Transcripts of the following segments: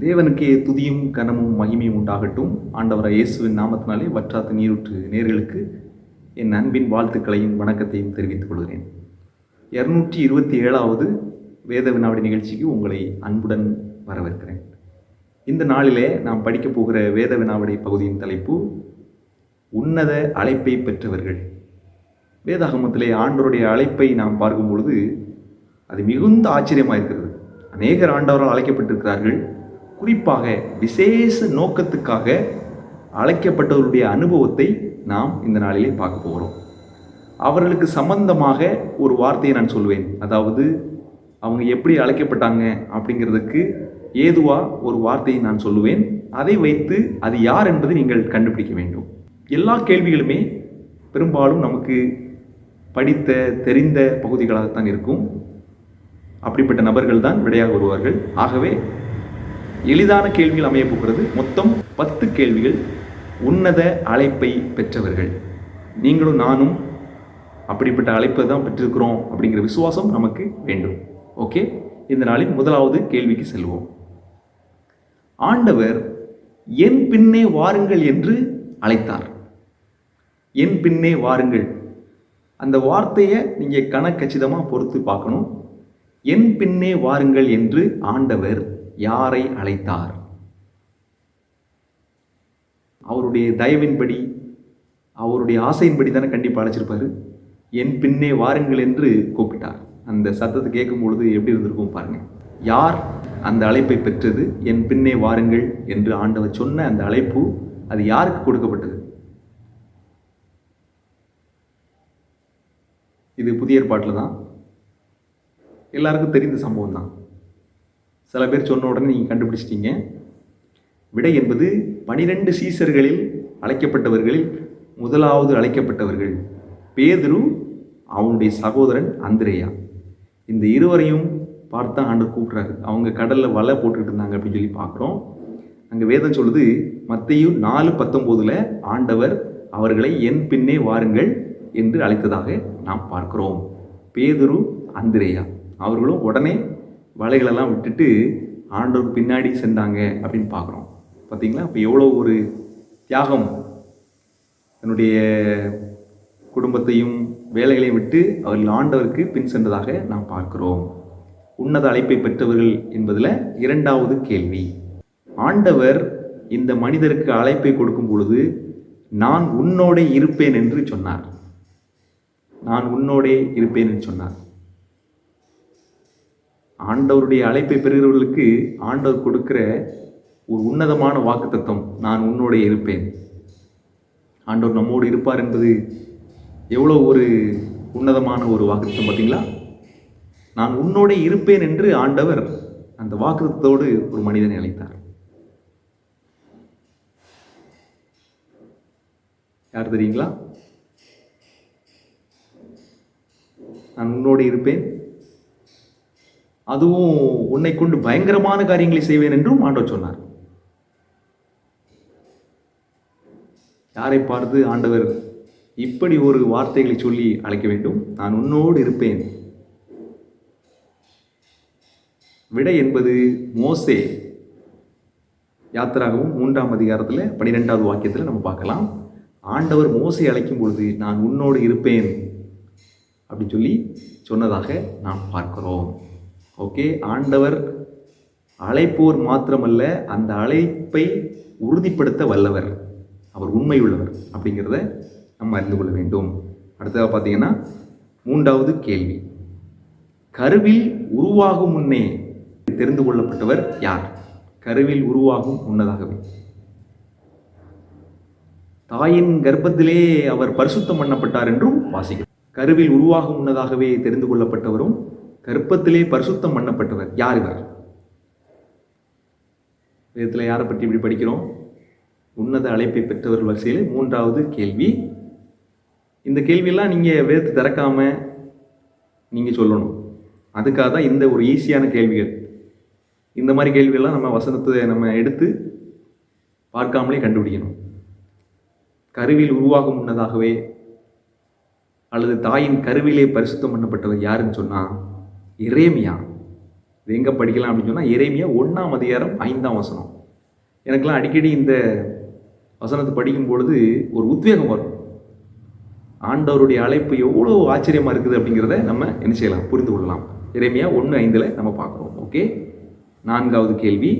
தேவனுக்கே துதியும் கனமும் மகிமையும் உண்டாகட்டும். ஆண்டவரை இயேசுவின் நாமத்தினாலே வற்றாத்து நீரூற்று நேர்களுக்கு என் அன்பின் வாழ்த்துக்களையும் வணக்கத்தையும் தெரிவித்துக் கொள்கிறேன். இரநூற்றி இருபத்தி ஏழாவது வேத வினாவடி நிகழ்ச்சிக்கு உங்களை அன்புடன் வரவேற்கிறேன். இந்த நாளிலே நாம் படிக்கப் போகிற வேத வினாவடி பகுதியின் தலைப்பு உன்னத அழைப்பை பெற்றவர்கள். வேதாகமத்திலே ஆண்டவருடைய அழைப்பை நாம் பார்க்கும் பொழுது அது மிகுந்த ஆச்சரியமாக இருக்கிறது அநேகர் ஆண்டவரால் அழைக்கப்பட்டிருக்கிறார்கள். குறிப்பாக விசேஷ நோக்கத்துக்காக அழைக்கப்பட்டவருடைய அனுபவத்தை நாம் இந்த நாளிலே பார்க்க போகிறோம். அவர்களுக்கு சம்பந்தமாக ஒரு வார்த்தையை நான் சொல்வேன். அதாவது அவங்க எப்படி அழைக்கப்பட்டாங்க அப்படிங்கிறதுக்கு ஏதுவாக ஒரு வார்த்தையை நான் சொல்லுவேன். அதை வைத்து அது யார் என்பதை நீங்கள் கண்டுபிடிக்க வேண்டும். எல்லா கேள்விகளுமே பெரும்பாலும் நமக்கு படித்த தெரிந்த பகுதிகளாகத்தான் இருக்கும். அப்படிப்பட்ட நபர்கள் தான் விடையாக வருவார்கள். ஆகவே எளிதான கேள்விகள் அமைய போகிறது. மொத்தம் பத்து கேள்விகள். உன்னத அழைப்பை பெற்றவர்கள். நீங்களும் நானும் அப்படிப்பட்ட அழைப்பை தான் பெற்றிருக்கிறோம் அப்படிங்கிற விசுவாசம் நமக்கு வேண்டும். ஓகே? இந்த நாளின் முதலாவது கேள்விக்கு செல்வோம். ஆண்டவர் என் பின்னே வாருங்கள் என்று அழைத்தார். என் பின்னே வாருங்கள். அந்த வார்த்தையை நீங்கள் கணக்கச்சிதமாக பொறுத்து பார்க்கணும். என் பின்னே வாருங்கள் என்று ஆண்டவர் யாரை அழைத்தார்? அவருடைய தயவின்படி அவருடைய ஆசையின்படி தானே கண்டிப்பாக அழைச்சிருப்பார். என் பின்னே வாருங்கள் என்று கூப்பிட்டார். அந்த சத்தத்தை கேட்கும் பொழுது எப்படி இருந்திருக்கும் பாருங்கள் யார் அந்த அழைப்பை பெற்றது? என் பின்னே வாருங்கள் என்று ஆண்டவர் சொன்ன அந்த அழைப்பு அது யாருக்கு கொடுக்கப்பட்டது? இது புதிய ஏற்பாட்டில் தான். எல்லாருக்கும் தெரிந்த சம்பவம் தான். சில பேர் சொன்ன உடனே நீங்கள் கண்டுபிடிச்சிட்டீங்க. விடை என்பது பனிரெண்டு சீசர்களில் அழைக்கப்பட்டவர்களில் முதலாவது அழைக்கப்பட்டவர்கள். பேதுரு அவனுடைய சகோதரன் அந்திரேயா. இந்த இருவரையும் பார்த்தா ஆண்டு கூப்பிட்றாரு. அவங்க கடலில் வலை போட்டுக்கிட்டு இருந்தாங்க அப்படின்னு சொல்லி பார்க்குறோம். அங்கே வேதம் சொல்லுது மத்தையும் நாலு பத்தொம்போதில் ஆண்டவர் அவர்களை என் பின்னே வாருங்கள் என்று அழைத்ததாக நாம் பார்க்கிறோம். பேதுரு அந்திரேயா. அவர்களும் உடனே வலைகளெல்லாம் விட்டுட்டு ஆண்டவர் பின்னாடி சென்றாங்க அப்படின்னு பார்க்குறோம். பார்த்தீங்களா? இப்போ எவ்வளோ ஒரு தியாகம். தன்னுடைய குடும்பத்தையும் வேலைகளையும் விட்டு அவர்கள் ஆண்டவருக்கு பின் சென்றதாக நாம் பார்க்கிறோம். உன்னத அழைப்பை பெற்றவர்கள் என்பதில் இரண்டாவது கேள்வி. ஆண்டவர் இந்த மனிதருக்கு அழைப்பை கொடுக்கும் பொழுது நான் உன்னோடே இருப்பேன் என்று சொன்னார். நான் உன்னோடே இருப்பேன் என்று சொன்னார். ஆண்டவருடைய அழைப்பை பெறுகிறவர்களுக்கு ஆண்டவர் கொடுக்கிற ஒரு உன்னதமான வாக்கு தத்துவம் நான் உன்னோட இருப்பேன். ஆண்டவர் நம்மோடு இருப்பார் என்பது எவ்வளோ ஒரு உன்னதமான ஒரு வாக்குத்தம் பார்த்தீங்களா? நான் உன்னோடே இருப்பேன் என்று ஆண்டவர் அந்த வாக்குத்தத்தோடு ஒரு மனிதனை அழைத்தார். யார் தெரியுங்களா? நான் உன்னோடு இருப்பேன். அதுவும் உன்னை கொண்டு பயங்கரமான காரியங்களை செய்வேன் என்றும் ஆண்டவர் சொன்னார். யாரை பார்த்து ஆண்டவர் இப்படி ஒரு வார்த்தைகளை சொல்லி அழைக்க வேண்டும்? நான் உன்னோடு இருப்பேன். விடை என்பது மோசே யாத்திராகவும் மூன்றாம் அதிகாரத்தில் பனிரெண்டாவது வாக்கியத்தில் நம்ம பார்க்கலாம். ஆண்டவர் மோசை அழைக்கும் பொழுது நான் உன்னோடு இருப்பேன் அப்படின்னு சொல்லி சொன்னதாக நாம் பார்க்கிறோம். ஓகே? ஆண்டவர் அழைப்போர் மாத்திரமல்ல அந்த அழைப்பை உறுதிப்படுத்த வல்லவர். அவர் உண்மை உள்ளவர் அப்படிங்கிறத நம்ம அறிந்து கொள்ள வேண்டும். அடுத்ததாக பார்த்தீங்கன்னா மூன்றாவது கேள்வி. கருவில் உருவாகும் முன்னே தெரிந்து கொள்ளப்பட்டவர் யார்? கருவில் உருவாகும் முன்னதாகவே. தாயின் கர்ப்பத்திலே அவர் பரிசுத்தம் பண்ணப்பட்டார் என்றும் வாசிக்கிறார் கருவில் உருவாகும் முன்னதாகவே தெரிந்து கொள்ளப்பட்டவரும் கருப்பத்திலே பரிசுத்தம் பண்ணப்பட்டவர் யார் இவர்? வேதத்தில் யாரை பற்றி இப்படி படிக்கிறோம்? உன்னத அழைப்பை பெற்றவர் வரிசையில் மூன்றாவது கேள்வி. இந்த கேள்வியெல்லாம் நீங்கள் வேதத்தை திறக்காம நீங்கள் சொல்லணும். அதுக்காக தான் இந்த ஒரு ஈஸியான கேள்விகள். இந்த மாதிரி கேள்விகள்லாம் நம்ம வசனத்தை நம்ம எடுத்து பார்க்காமலே கண்டுபிடிக்கணும். கருவில் உருவாகும் முன்னதாகவே அல்லது தாயின் கருவிலே பரிசுத்தம் பண்ணப்பட்டவர் யாருன்னு சொன்னால் இரேமியா இது எங்கே படிக்கலாம் அப்படின்னு சொன்னால் எரேமியா ஒன்றாம் அதிகாரம் ஐந்தாம் வசனம். எனக்கெல்லாம் அடிக்கடி இந்த வசனத்தை படிக்கும் பொழுது ஒரு உத்வேகம் வரும். ஆண்டவருடைய அழைப்பு எவ்வளோ ஆச்சரியமாக இருக்குது அப்படிங்கிறத நம்ம என்ன செய்யலாம் புரிந்து கொள்ளலாம். இறைமையா ஒன்று ஐந்தில் நம்ம பார்க்குறோம். ஓகே? நான்காவது கேள்வி.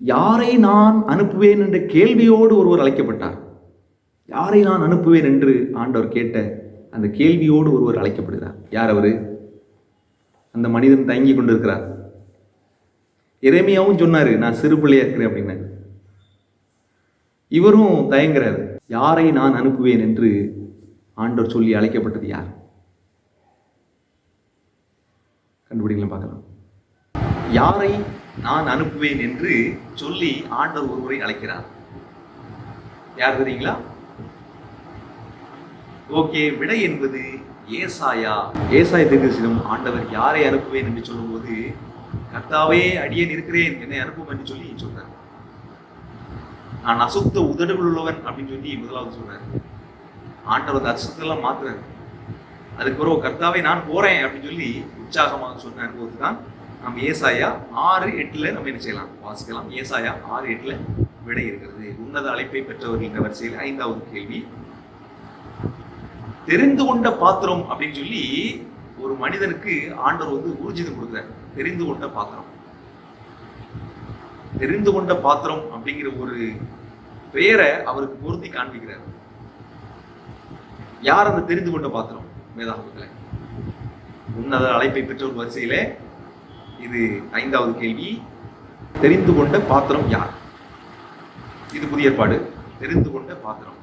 யாரை நான் அனுப்புவேன் என்ற கேள்வியோடு ஒருவர் அழைக்கப்பட்டார். யாரை நான் அனுப்புவேன் என்று ஆண்டவர் கேட்ட அந்த கேள்வியோடு ஒருவர் அழைக்கப்படுகிறார். யார் அவர்? அந்த மனிதன் தங்கி கொண்டிருக்கிறார். இறைமையாகவும் சொன்னார் நான் சிறு பிள்ளையா இருக்கிறேன் அப்படின்னு. இவரும் தயங்குறாரு. யாரை நான் அனுப்புவேன்? என்று ஆண்டவர் சொல்லி அழைக்கப்பட்டது யார்? கண்டுபிடிக்கலாம் பார்க்கலாம். யாரை நான் அனுப்புவேன்? என்று சொல்லி ஆண்டவர் ஒருவரை அழைக்கிறார். யார் தெரியுங்களா? ஓகே விடை என்பது ஏசாயா. ஏசாய தீர்க்கதரிசனம் ஆண்டவர் யாரை அனுப்புவேன் என்று சொல்லும்போது கர்த்தாவே அடியேன் இருக்கிறேன் என்னை அனுப்பும் என்று சொல்லி சொல்றார். நான் அசுத்த உதடுகள் உள்ளவன் அப்படின்னு சொல்லி முதலாவது சொல்றாரு. ஆண்டவர் அந்த அசுத்தெல்லாம் மாத்துறாரு. அதுக்கு பிறகு நான் போறேன் அப்படின்னு சொல்லி உற்சாகமாக சொன்னார் போது தான் நம்ம ஏசாயா ஆறு எட்டுல நம்ம என்ன செய்யலாம்? வாசிக்கலாம். ஏசாயா ஆறு எட்டுல விடை இருக்கிறது. உன்னத அழைப்பை பெற்றவர்கள் என்ற வரிசையில் ஐந்தாவது கேள்வி. தெரிந்து கொண்ட பாத்திரம் அப்படின்னு சொல்லி ஒரு மனிதனுக்கு ஆண்டவர் வந்து ஊர்ஜிதம் கொடுக்குறார். தெரிந்து கொண்ட பாத்திரம். தெரிந்து கொண்ட பாத்திரம் அப்படிங்கிற ஒரு பெயரை அவருக்கு பொருத்தி காண்பிக்கிறார். யார் அந்த தெரிந்து கொண்ட பாத்திரம்? வேதாகமத்தில். உன்னத அழைப்பை பெற்ற ஒரு வரிசையில இது ஐந்தாவது கேள்வி. தெரிந்து கொண்ட பாத்திரம் யார்? இது புதிய ஏற்பாடு. தெரிந்து கொண்ட பாத்திரம்.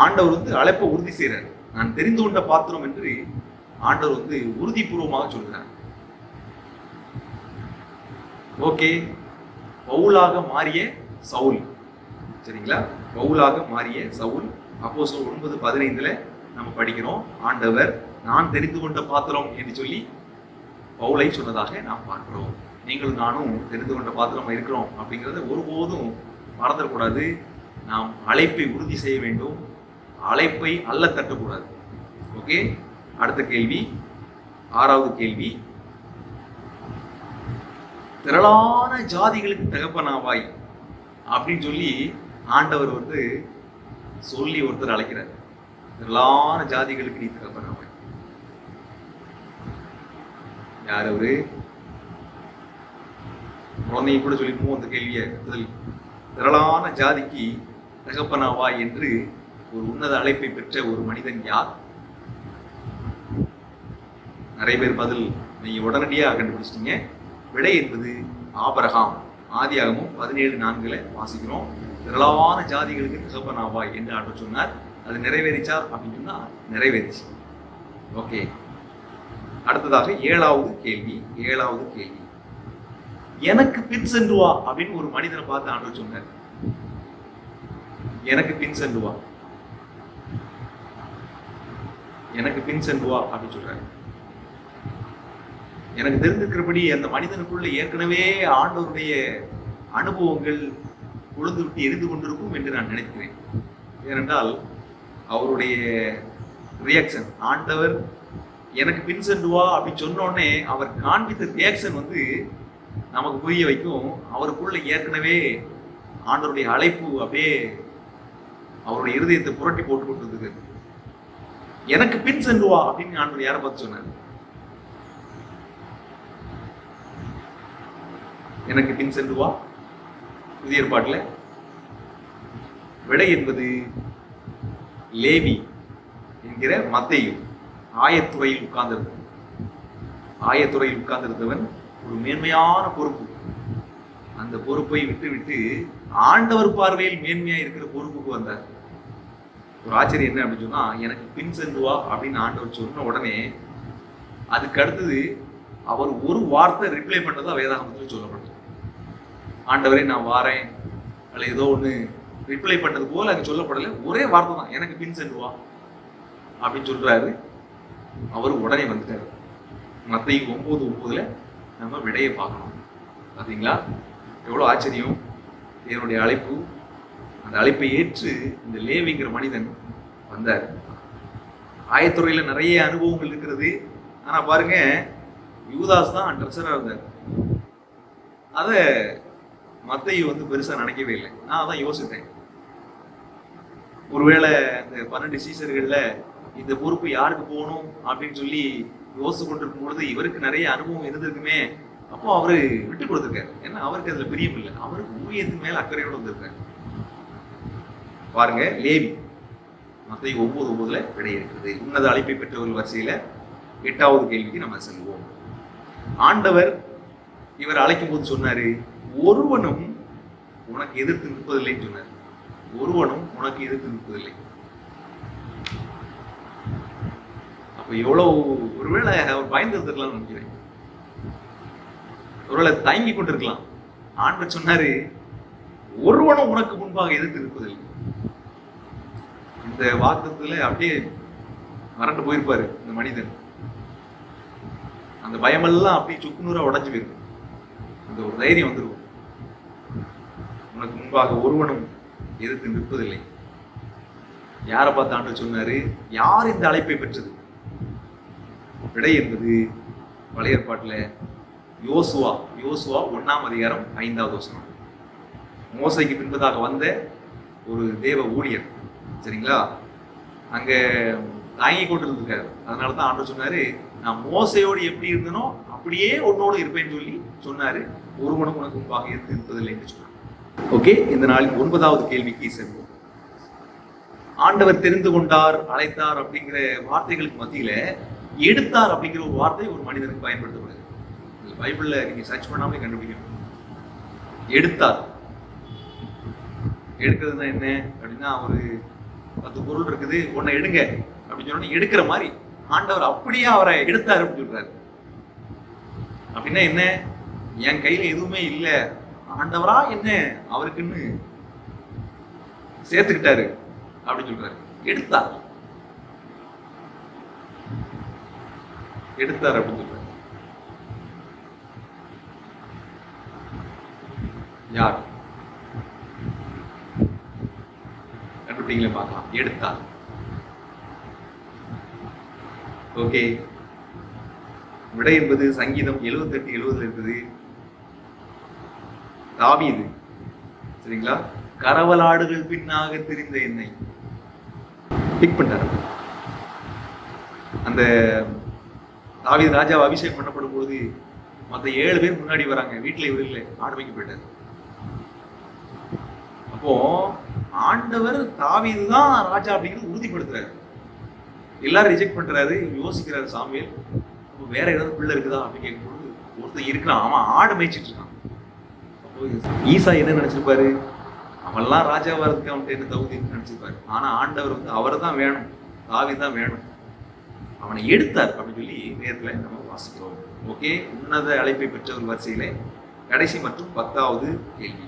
ஆண்டவர் வந்து அழைப்பை உறுதி செய்கிறார் நான் தெரிந்து கொண்ட பாத்திரம் என்று ஆண்டவர் வந்து உறுதிபூர்வமாக சொல்கிறார். ஓகே பவுலாக மாறிய சவுல். சரிங்களா? பவுலாக மாறிய சவுல். அப்போ சொல் ஒன்பது பதினைந்துல நம்ம படிக்கிறோம் ஆண்டவர் நான் தெரிந்து கொண்ட பாத்திரம் என்று சொல்லி பவுலை சொன்னதாக நாம் பார்க்கிறோம். நீங்களும் நானும் தெரிந்து கொண்ட பாத்திரம் இருக்கிறோம் அப்படிங்கிறத ஒருபோதும் மறந்துடக்கூடாது. நாம் அழைப்பை உறுதி செய்ய வேண்டும். அழைப்பை அல்ல தட்டக்கூடாது. ஓகே அடுத்த கேள்வி. ஆறாவது கேள்வி. திரளான ஜாதிகளுக்கு தகப்பனாவாய் அப்படின்னு சொல்லி ஆண்டவர் வந்து சொல்லி ஒருத்தர் அழைக்கிறார். திரளான ஜாதிகளுக்கு நீ தகப்பனாவாய். யார் அவரு? குழந்தைய கூட சொல்லிருப்போம் அந்த கேள்வியை. முதல் திரளான ஜாதிக்கு தகப்பனாவாய் என்று ஒரு உன்னத அழைப்பை பெற்ற ஒரு மனிதன் யார்? நிறைய பேர் பதில் நீங்க உடனடியாக கண்டுபிடிச்சிட்டீங்க. விடை என்பது ஆபரகாம். ஆதியாகமும் பதினேழு நான்குல வாசிக்கிறோம். திரளான ஜாதிகளுக்கு தகப்பனாவாய் என்று ஆண்டு சொன்னார். அது நிறைவேறிச்சா அப்படின்னு சொன்னா நிறைவேறிச்சு. ஓகே. அடுத்ததாக ஏழாவது கேள்வி ஏழாவது கேள்வி. எனக்கு பின் சென்று வா அப்படின்னு ஒரு மனிதனை பார்த்து ஆண்டு சொன்னார். எனக்கு பின் சென்று வா. எனக்கு பின் செல்வா அப்படின்னு சொல்றாரு. எனக்கு தெரிந்திருக்கிறபடி அந்த மனிதனுக்குள்ள ஏற்கனவே ஆண்டவருடைய அனுபவங்கள் உழுந்து விட்டு எரிந்து கொண்டிருக்கும் என்று நான் நினைக்கிறேன். ஏனென்றால் அவருடைய ரியாக்ஷன் ஆண்டவர் எனக்கு பின் சென்றுவா அப்படின்னு சொன்னோடனே அவர் காண்பித்த ரியாக்ஷன் வந்து நமக்கு புரிய வைக்கும். அவருக்குள்ள ஏற்கனவே ஆண்டவருடைய அழைப்பு அப்படியே அவருடைய இருதயத்தை புரட்டி போட்டு கொண்டிருந்தது. எனக்கு பின் சென்று வா அப்படின்னு ஆண்டவர் யாரை பார்த்து சொன்னார்? எனக்கு பின் சென்று வா. புதிய ஏற்பாட்டில். விடை என்பது லேவி என்கிற மத்தையும் ஆயத்துறையில் உட்கார்ந்திருக்கும் ஆயத்துறையில் உட்கார்ந்திருந்தவன் ஒரு மேன்மையான பொறுப்பு. அந்த பொறுப்பை விட்டு விட்டு ஆண்டவர் பார்வையில் மேன்மையா இருக்கிற பொறுப்புக்கு வந்தார். ஒரு ஆச்சரியம் என்ன அப்படின்னு சொன்னால் எனக்கு பின் சென்று வா அப்படின்னு ஆண்டவர் சொன்ன உடனே அதுக்கு அடுத்தது அவர் ஒரு வார்த்தை ரிப்ளை பண்ணுறதா வேதாகமத்தில் சொல்லப்பட்டது. ஆண்டவரே நான் வாரேன். அல்ல ஏதோ ஒன்று ரிப்ளை பண்ணது போல் அது சொல்லப்படலை. ஒரே வார்த்தை தான் எனக்கு பின் சென்றுவா அப்படின்னு சொல்கிறாரு அவர் உடனே வந்துட்டாரு. மத்தையும் ஒம்பது ஒம்பதுல நம்ம விடையை பார்க்கணும். பார்த்தீங்களா எவ்வளோ ஆச்சரியம். என்னுடைய அழைப்பு அந்த அழைப்பை ஏற்று இந்த லேவிங்கிற மனிதன் வந்தார். ஆயத்துறையில் நிறைய அனுபவங்கள் இருக்கிறது. ஆனா பாருங்க யூதாஸ் தான் ட்ரெஸராக இருந்தார். அதை மத்தையை வந்து பெருசா நினைக்கவே இல்லை. நான் அதான் யோசித்தேன். ஒருவேளை இந்த பன்னெண்டு சீசர்கள்ல இந்த பொறுப்பு யாருக்கு போகணும் அப்படின்னு சொல்லி யோசிச்சு கொண்டிருக்கும் பொழுது இவருக்கு நிறைய அனுபவம் இருந்திருக்குமே. அப்போ அவரு விட்டு கொடுத்துருக்காரு. ஏன்னா அவருக்கு அதுல பிரியம் இல்லை. அவருக்கு ஊழியத்துக்கு மேல அக்கறையோடு வந்திருக்காரு. பாருங்க லேவி மத்திய ஒவ்வொரு ஒன்பதுல விடை இருக்கிறது உன்னத அழைப்பை பெற்றவர்கள் வரிசையில எட்டாவது கேள்விக்கு நம்ம செல்வோம். ஆண்டவர் இவர் அழைக்கும் போது சொன்னாரு ஒருவனும் உனக்கு எதிர்த்து நிற்பதில்லைன்னு சொன்னார். ஒருவனும் உனக்கு எதிர்த்து நிற்பதில்லை. அப்ப எவ்வளவு ஒருவேளை அவர் பயந்துருக்கலாம்னு நினைக்கிறேன். ஒருவேளை தயங்கி கொண்டிருக்கலாம். ஆண்டவர் சொன்னாரு ஒருவனும் உனக்கு முன்பாக எதிர்த்து நிற்பதில்லை. இந்த வாக்கத்துல அப்படியே மறந்து போயிருப்பாரு இந்த மனிதன். அந்த பயமெல்லாம் அப்படியே சுக்குநூறா உடைஞ்சு போயிருக்கும் அந்த ஒரு தைரியம் வந்துருக்கும் உனக்கு முன்பாக ஒருவனும் எதிர்த்து நிற்பதில்லை. யாரை பார்த்து ஆண்டு சொன்னாரு? யார் இந்த அழைப்பை பெற்றது? விடை என்பது பழைய ஏற்பாட்டில் யோசுவா யோசுவா ஒன்னாம் அதிகாரம் ஐந்தாவது வசனம். மோசைக்கு பின்பதாக வந்த ஒரு தேவ ஊழியர் சரிங்களா? அங்க தாங்கி கொண்டு இருந்திருக்காரு அதனால தான் ஆண்டு சொன்னார் நான் மோசையோடு எப்படி இருந்தனோ அப்படியே உன்னோடு இருப்பேன்னு சொல்லி சொன்னாரு. ஒருவனும் உனக்கு முன்பாக இருந்து இருப்பதில்லை என்று சொன்னார். ஓகே இந்த நாளின் ஒன்பதாவது கேள்விக்கு செல்வோம். ஆண்டவர் தெரிந்து கொண்டார் அழைத்தார் அப்படிங்கிற வார்த்தைகளுக்கு மத்தியில எடுத்தார் அப்படிங்கிற ஒரு வார்த்தை ஒரு மனிதனுக்கு பயன்படுத்தப்படுது பைபிளில் நீங்கள் நீங்க சர்ச் பண்ணாமலே கண்டுபிடிக்கணும். எடுத்தார். எடுக்கிறதுனா என்ன? அப்படின்னா ஒரு பத்து பொருள் இருக்குது ஒன்னை எடுங்க அப்படின்னு சொன்னா எடுக்கிற மாதிரி ஆண்டவர் அப்படியே அவரை எடுத்தாரு அப்படின்னு சொல்றாரு. அப்படின்னா என்ன? என் கையில எதுவுமே இல்ல. ஆண்டவரா என்ன? அவருக்குன்னு சேர்த்துக்கிட்டாரு அப்படின்னு சொல்றாரு. எடுத்தார். எடுத்தார் அப்படின்னு சொல்றாரு. யார்? நீங்களே பார்க்கலாம். எடுத்தார் ஓகே. விடை என்பது சங்கீதம் 78 எழுபதுல இருக்குது. தாவீது சரிங்களா? கரவலாடுகள் பின்னாக தெரிந்த என்னை. பிக் பண்ணிட்டாரு. அந்த தாவீது ராஜாவை அபிஷேகம் பண்ணப்படும் பொழுது மற்ற ஏழு பேர் முன்னாடி வராங்க. வீட்டில் இவர் இல்லை. ஆடுமைக்கு போயிட்டார். அப்போ ஆண்டவர் தாவீது தான் ராஜா அப்படிங்கிறது உறுதிப்படுத்துறாரு. எல்லாரும் ரிஜெக்ட் பண்றாரு யோசிக்கிறாரு சாமியல் அப்போ வேற ஏதாவது பிள்ளை இருக்குதா? அப்படின்னு கேட்கும்போது ஒருத்தன் இருக்கிறான் அவன் ஆடு மேய்ச்சிட்டு இருக்கான். அப்போ ஈசா என்ன நினைச்சிருப்பாரு? அவெல்லாம் ராஜா வரதுக்கு அவன்கிட்ட என்ன தகுதி நினைச்சிருப்பாரு. ஆனா ஆண்டவர் வந்து அவரை தான் வேணும் தாவி தான் வேணும். அவனை எடுத்தார் அப்படின்னு சொல்லி நேரத்தில் நம்ம வாசிக்கிறோம். ஓகே? உன்னத அழைப்பை பெற்றவர் வரிசையிலே கடைசி மற்றும் பத்தாவது கேள்வி.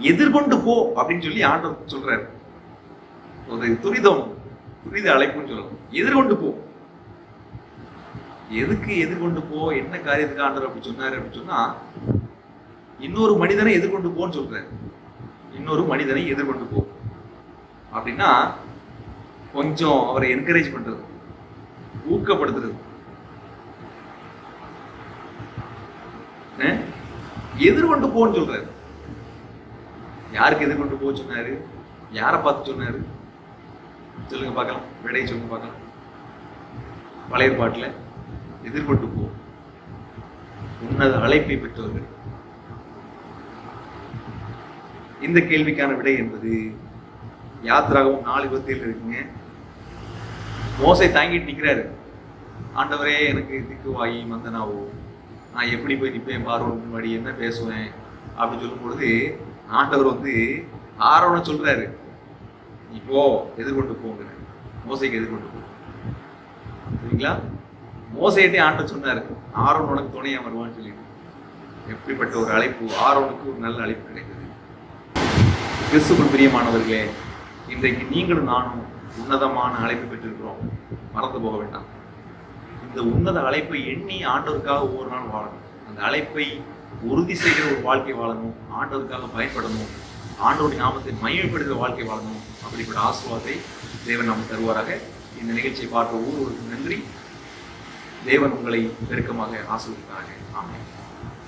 எதிர்கொண்டு போ அப்படின்னு சொல்லி ஆண்டவர் சொல்றாரு. ஒரு துரிதம் துரித அழைப்புன்னு சொல்லணும். எதிர்கொண்டு போ. எதுக்கு எதிர்கொண்டு போ? என்ன காரியத்துக்கு ஆண்டவர் அப்படி சொன்னாரு அப்படின்னு சொன்னா இன்னொரு மனிதனை எதிர்கொண்டு போன்னு சொல்றாரு. இன்னொரு மனிதனை எதிர்கொண்டு போ. அப்படின்னா கொஞ்சம் அவரை என்கரேஜ் பண்றது ஊக்கப்படுத்துறது. எதிர்கொண்டு போன்னு சொல்றாரு. யாருக்கு எதிர்கொண்டு போக சொன்னாரு? யாரை பார்த்து சொன்னாரு? சொல்லுங்க பார்க்கலாம். விடையை சொல்லுங்க பார்க்கலாம். பழைய பாட்டில் எதிர்கொண்டு போ. உன்னது அழைப்பை பெற்றவர்கள் இந்த கேள்விக்கான விடை என்பது யாத்திராகவும் நாலு இருபத்தேழு இருக்குங்க. மோசை தாங்கிட்டு நிற்கிறாரு ஆண்டவரே எனக்கு திக்குவாயி மந்தனாவோ. நான் எப்படி போய் நிற்பேன் பார்வன் முன்னாடி என்ன பேசுவேன்? அப்படின்னு சொல்லும் பொழுது ஆண்டவர் வந்து ஆரோன சொல்றாரு நீ போ எதிர்கொண்டு போங்க மோசைக்கு எதிர்கொண்டு போ. சரிங்களா? மோசையிட்டே ஆண்டவர் சொன்னாரு ஆரோன் உனக்கு துணையா வருவான்னு சொல்லிட்டு. எப்படிப்பட்ட ஒரு அழைப்பு ஆரோனுக்கு ஒரு நல்ல அழைப்பு கிடைத்தது. கிறிஸ்துக்குள் பிரியமானவர்களே இன்றைக்கு நீங்களும் நானும் உன்னதமான அழைப்பு பெற்றிருக்கிறோம். மறந்து போக வேண்டாம். இந்த உன்னத அழைப்பை எண்ணி ஆண்டவருக்காக ஒவ்வொரு நாள் வாழணும். அந்த அழைப்பை உறுதி செய்கிற ஒரு வாழ்க்கை வாழணும் ஆண்டவருக்காக பயன்படணும் ஆண்டவருடைய நாமத்தை மையப்படுத்துகிற வாழ்க்கை வாழணும். அப்படிப்பட்ட ஆசீர்வாதத்தை தேவன் நாம் தருவாராக. இந்த நிகழ்ச்சியை பார்க்க ஒவ்வொருவருக்கும் நன்றி. தேவன் உங்களை நெருக்கமாக ஆசிர்வதிப்பார்கள் ஆமாம்